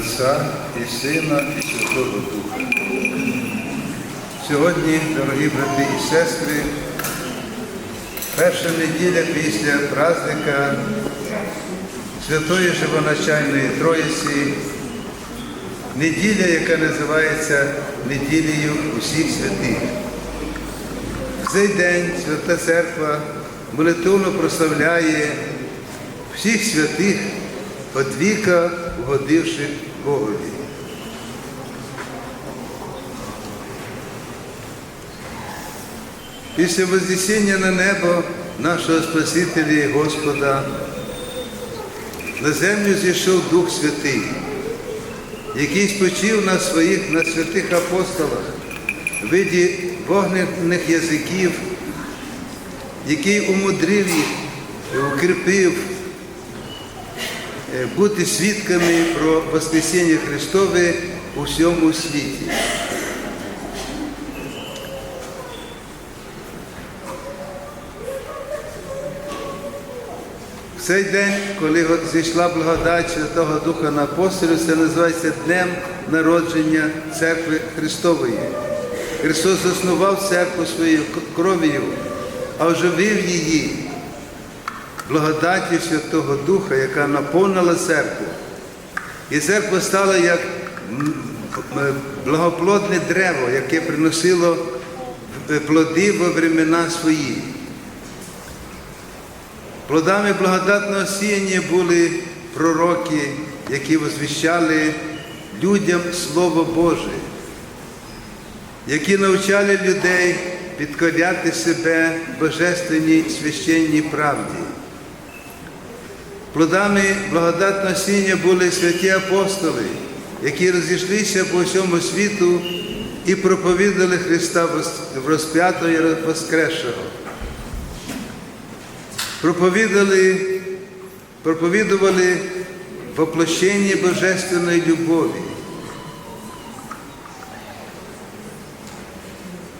Отця і Сина, і Святого Духа. Сьогодні, дорогі брати і сестри, перша неділя після праздника Святої Живоначальної Троїці, неділя, яка називається неділею усіх святих. В цей день Свята Церква молитовно прославляє всіх святих від віка угодивших Богові. Після Вознесіння на небо нашого Спасителя і Господа на землю зійшов Дух Святий, який спочив на своїх на святих апостолах в виді вогнених язиків, який умудрив їх, укріпив бути свідками про Воскресіння Христове у всьому світі. В цей день, коли зійшла благодать Святого Духа на апостолів, це називається Днем народження Церкви Христової. Христос заснував церкву своєю кров'ю, а оживив її благодаті Святого Духа, яка наповнила церкву. І церква стала як благоплодне дерево, яке приносило плоди во времена свої. Плодами благодатного сіяння були пророки, які возвіщали людям Слово Боже, які навчали людей підкоряти себе божественній священній правді. Плодами благодатного сіння були святі апостоли, які розійшлися по всьому світу і проповідали Христа в розп'ятого і Воскресшого. Проповідали, проповідували воплощення божественної любові.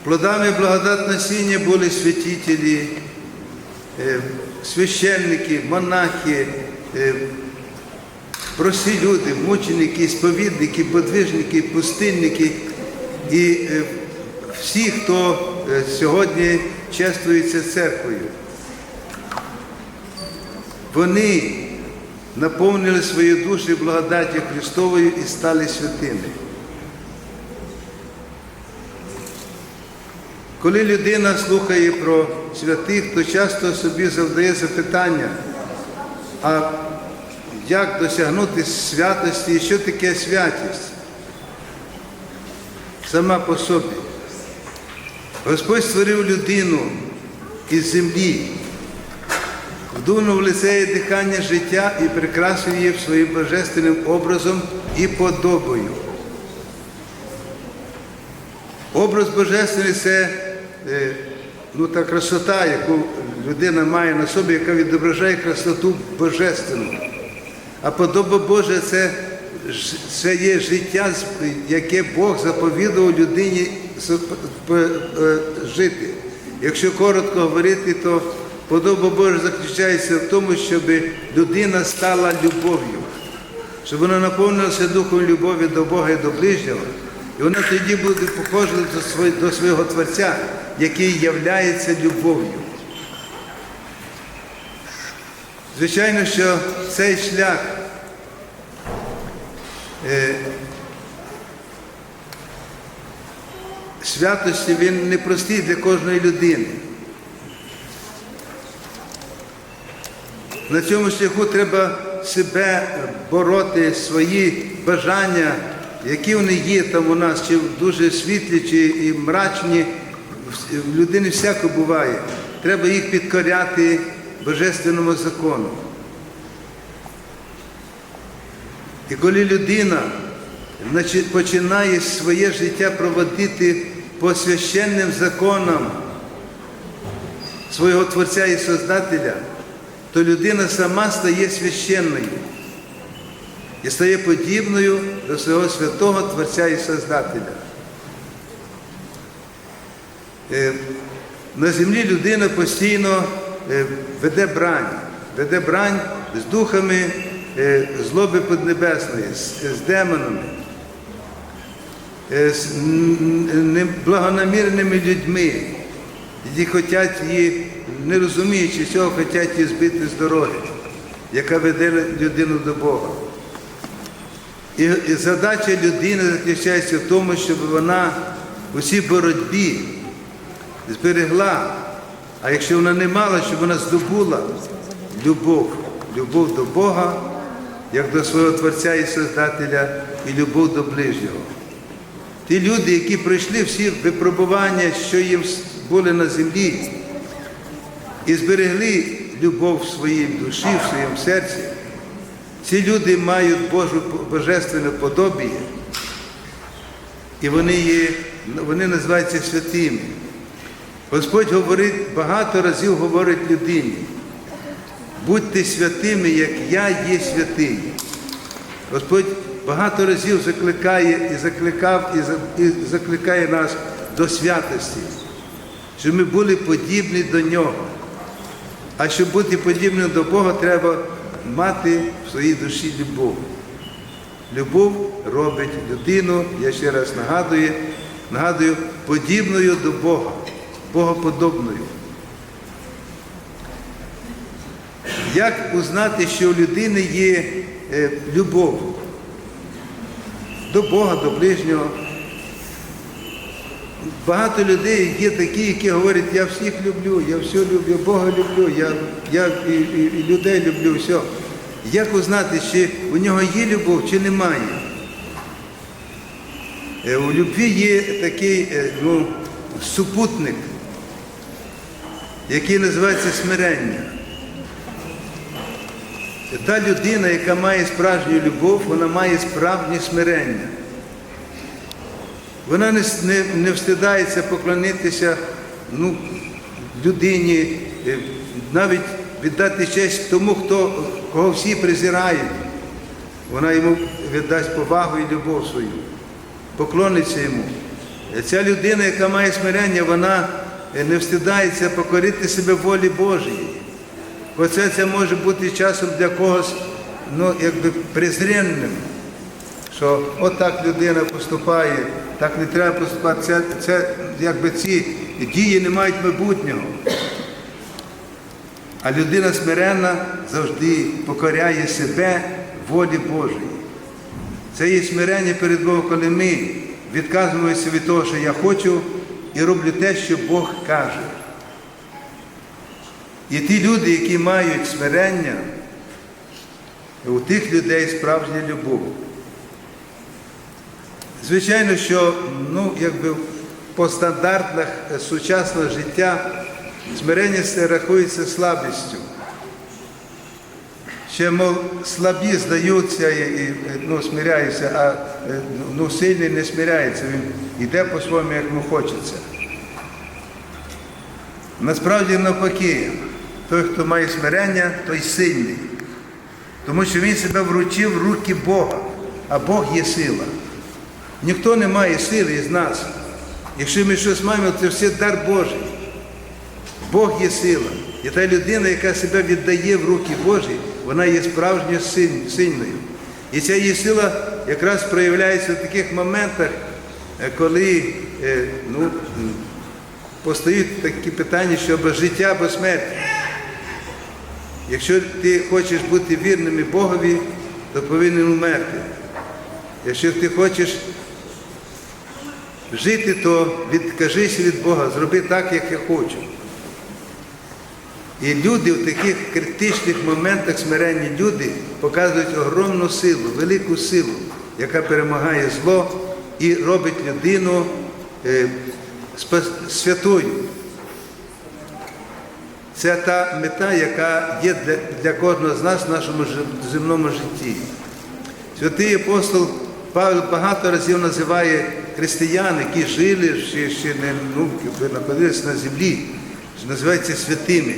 Плодами благодатного сіння були святителі, е, священники, монахи, е, прості люди, мученики, сповідники, подвижники, пустинники і е, всі, хто сьогодні чествується церквою. Вони наповнили свої душі благодаті Христовою і стали святими. Коли людина слухає про святих, то часто собі завдає запитання, а як досягнути святості і що таке святість? Сама по собі. Господь створив людину із землі, вдунув в лице її дихання життя і прикрасив її своїм божественним образом і подобою. Образ Божественний це ну, та красота, яку людина має на собі, яка відображає красоту Божественну. А подоба Божа це, це є життя, яке Бог заповідував людині жити. Якщо коротко говорити, то подоба Божа заключається в тому, щоб людина стала любов'ю, щоб вона наповнилася духом любові до Бога і до ближнього. І вона тоді буде похожа до свого Творця, який являється любов'ю. Звичайно, що цей шлях е, святості він непростий для кожної людини. На цьому шляху треба себе бороти, свої бажання, які вони є там у нас, чи дуже світлі, чи і мрачні. В людини всяко буває. Треба їх підкоряти Божественному закону. І коли людина починає своє життя проводити по священним законам свого Творця і Создателя, то людина сама стає священною і стає подібною до свого святого Творця і Создателя. На землі людина постійно веде брань, веде брань з духами е, злоби піднебесної, з, демонами, е, з неблагонамірними людьми, які хочуть її, не розуміючи цього, хочуть її збити з дороги, яка веде людину до Бога. І задача людини заключається в тому, щоб вона у цій боротьбі зберегла, а якщо вона не мала, щоб вона здобула любов, любов до Бога, як до свого Творця і Создателя, і любов до ближнього. Ті люди, які пройшли всі випробування, що їм були на землі, і зберегли любов в своїй душі, в своєму серці, ці люди мають Божу божественне подобіє, і вони, є, вони називаються святими. Господь говорить, багато разів говорить людині, будьте святими, як я є святий. Господь багато разів закликає і закликав, і закликає нас до святості, щоб ми були подібні до нього. А щоб бути подібним до Бога, треба мати в своїй душі любов. Любов робить людину, я ще раз нагадую, нагадую, подібною до Бога, Богоподобною. Як узнати, що у людини є е, любов до Бога, до ближнього? Багато людей є такі, які говорять, я всіх люблю, я все люблю, Бога люблю, я, я і, і, і людей люблю, все. Як узнати, чи у нього є любов, чи немає? Е, У любві є такий е, ну, супутник, який називається смирення. Та людина, яка має справжню любов, вона має справжнє смирення. Вона не, не, не встидається поклонитися ну, людині, е, навіть віддати честь тому, хто, кого всі презирають. Вона йому віддасть повагу і любов свою, поклониться йому. Ця людина, яка має смирення, вона не встидається покорити себе волі Божої. Оце це може бути часом для когось ну, якби презренним, що отак людина поступає, так не треба поступати. Це, це якби ці дії не мають майбутнього. А людина смиренна завжди покоряє себе волі Божої. Це є смирення перед Богом, коли ми відказуємося від того, що я хочу, і роблю те, що Бог каже. І ті люди, які мають смирення, у тих людей справжня любов. Звичайно, що ну, якби по стандартах сучасного життя смирення рахується слабістю. Ще, мов, слабі здаються і, і ну, смиряються, а е, ну, сильний не смиряється, він йде по-своєму, як йому хочеться. Насправді навпаки, той, хто має смирення, той сильний. Тому що він себе вручив в руки Бога, а Бог є сила. Ніхто не має сили із нас. Якщо ми щось маємо, це все дар Божий. Бог є сила. І та людина, яка себе віддає в руки Божі, вона є справжньо силь- сильною. І ця її сила якраз проявляється в таких моментах, е, коли е, ну, постають такі питання, що або життя, або смерть. Якщо ти хочеш бути вірним і Богові, то повинен умерти. Якщо ти хочеш жити, то відкажися від Бога, зроби так, як я хочу. І люди в таких критичних моментах смиренні люди показують огромну силу, велику силу, яка перемагає зло і робить людину е, святою. Це та мета, яка є для, кожного з нас в нашому земному житті. Святий апостол Павло багато разів називає християн, які жили, ще, ще не ну, на землі, називаються святими.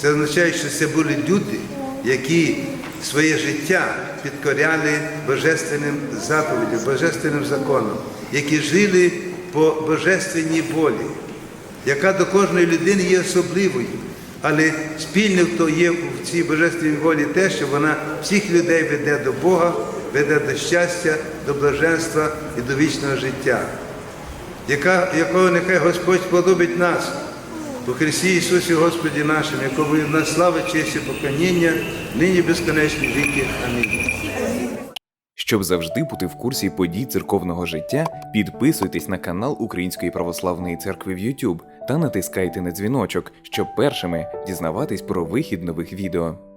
Це означає, що це були люди, які своє життя підкоряли божественним заповідям, божественним законам, які жили по божественній волі, яка до кожної людини є особливою. Але спільне то є в цій божественній волі те, що вона всіх людей веде до Бога, веде до щастя, до блаженства і до вічного життя, яка, якого нехай Господь сподобить нас у Христі Ісусі Господі нашим, якому на слава, честь і поклоніння, нині безконечні віки. Амінь. Щоб завжди бути в курсі подій церковного життя, підписуйтесь на канал Української православної церкви в YouTube та натискайте на дзвіночок, щоб першими дізнаватись про вихід нових відео.